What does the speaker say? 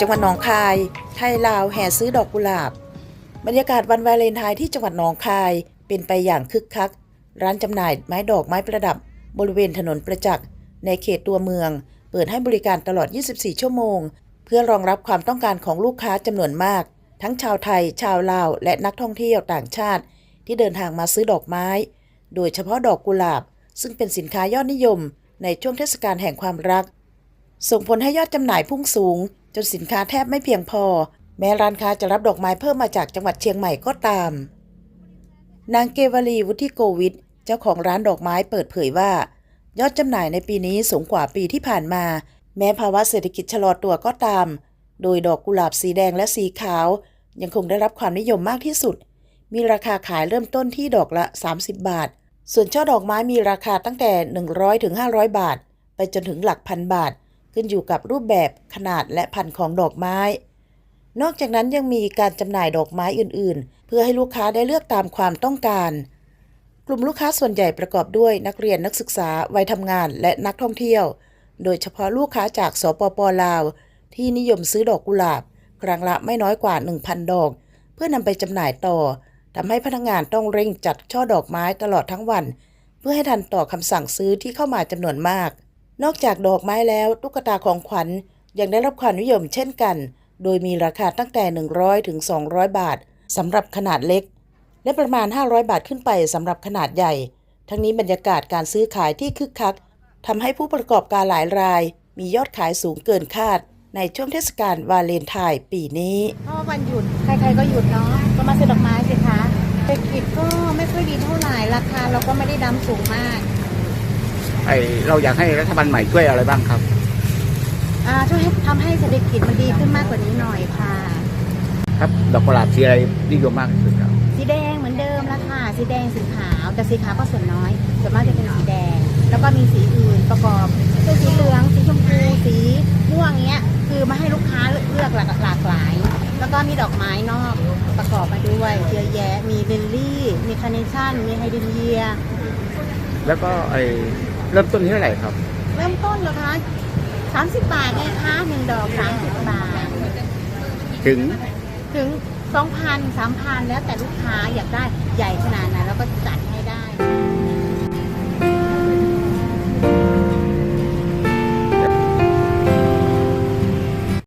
จังหวัดหนองคาย ไทยลาวแห่ซื้อดอกกุหลาบ บรรยากาศวันวาเลนไทน์ที่จังหวัดหนองคายเป็นไปอย่างคึกคัก ร้านจำหน่ายไม้ดอกไม้ประดับ บริเวณถนนประจักษ์ในเขตตัวเมือง เปิดให้บริการตลอด 24 ชั่วโมง เพื่อรองรับความต้องการของลูกค้าจำนวนมาก ทั้งชาวไทย ชาวลาว และนักท่องเที่ยวต่างชาติ ที่เดินทางมาซื้อดอกไม้ โดยเฉพาะดอกกุหลาบ ซึ่งเป็นสินค้ายอดนิยม ในช่วงเทศกาลแห่งความรัก ส่งผลให้ยอดจำหน่ายพุ่งสูง จนสินค้าแทบไม่เพียงพอ แม้ร้านค้าจะรับดอกไม้เพิ่มมาจากจังหวัดเชียงใหม่ก็ตาม นางเกวลีวุฒิโกวิทเจ้าของร้านดอกไม้เปิดเผยว่า ยอดจำหน่ายในปีนี้สูงกว่าปีที่ผ่านมา แม้ภาวะเศรษฐกิจชะลอตัวก็ตาม โดยดอกกุหลาบสีแดงและสีขาว ยังคงได้รับความนิยมมากที่สุด มีราคาขายเริ่มต้นที่ดอกละ 30 บาท ส่วนช่อดอกไม้มีราคาตั้งแต่ 100ถึง500 บาท ไปจนถึงหลักพันบาท ขึ้นอยู่กับรูปแบบขนาดและพันธุ์ของดอกไม้ นอกจากนั้นยังมีการจำหน่ายดอกไม้อื่น ๆ เพื่อให้ลูกค้าได้เลือกตามความต้องการ กลุ่มลูกค้าส่วนใหญ่ประกอบด้วยนักเรียนนักศึกษาวัยทำงานและนักท่องเที่ยว โดยเฉพาะลูกค้าจากสปปลาว ที่นิยมซื้อดอกกุหลาบ ครั้งละไม่น้อยกว่า 1,000 ดอก เพื่อนำไปจำหน่ายต่อทำให้พนักงานต้องเร่งจัดช่อดอกไม้ตลอดทั้งวัน เพื่อให้ทันต่อคำสั่งซื้อที่เข้ามาจำนวนมาก นอกจากดอกไม้แล้วตุ๊กตาของขวัญยังได้รับความนิยมเช่นกัน โดยมีราคาตั้งแต่ 100 ถึง 200 บาทสำหรับขนาดเล็ก และประมาณ 500 บาทขึ้นไปสำหรับขนาดใหญ่ ทั้งนี้บรรยากาศการซื้อขายที่คึกคักทำให้ผู้ประกอบการหลายราย มียอดขายสูงเกินคาด ในช่วงเทศกาลวาเลนไทน์ปีนี้เพราะวันหยุดใครๆก็หยุดเนาะก็มาซื้อดอกไม้สิคะเศรษฐกิจก็ไม่ค่อยดีเท่าไหร่ราคาเราก็ไม่ได้ดำสูงมาก ไอเราอยากให้รัฐบาลใหม่ช่วยอะไรบ้างครับอ่าช่วยให้ทำให้เศรษฐกิจมันดีขึ้นมากกว่านี้หน่อยค่ะ ครับดอกกุหลาบสีอะไรนิยมมากที่สุดครับสีแดงเหมือนเดิมละค่ะ สีแดงสีขาวแต่สีขาวก็ส่วนน้อยส่วนมากจะเป็นสีแดง แล้วก็มีสีอื่นประกอบเช่นสีเหลืองสีชมพูสีม่วงเงี้ย คือมาให้ลูกค้าเลือกหลากหลากหลาย แล้วก็มีดอกไม้นอกประกอบมาด้วยเยอะแยะมีลิลลี่ มีคาร์เนชั่นมีไฮเดรนเยีย แล้วก็ไอ เริ่มต้นที่เท่าไหร่ครับ เริ่มต้นเหรอคะ30บาทไงคะหนึ่งดอก30บาท ถึงถึง2,000 3,000แล้วแต่ลูกค้าอยากได้ใหญ่ขนาดไหนแล้วก็จัดให้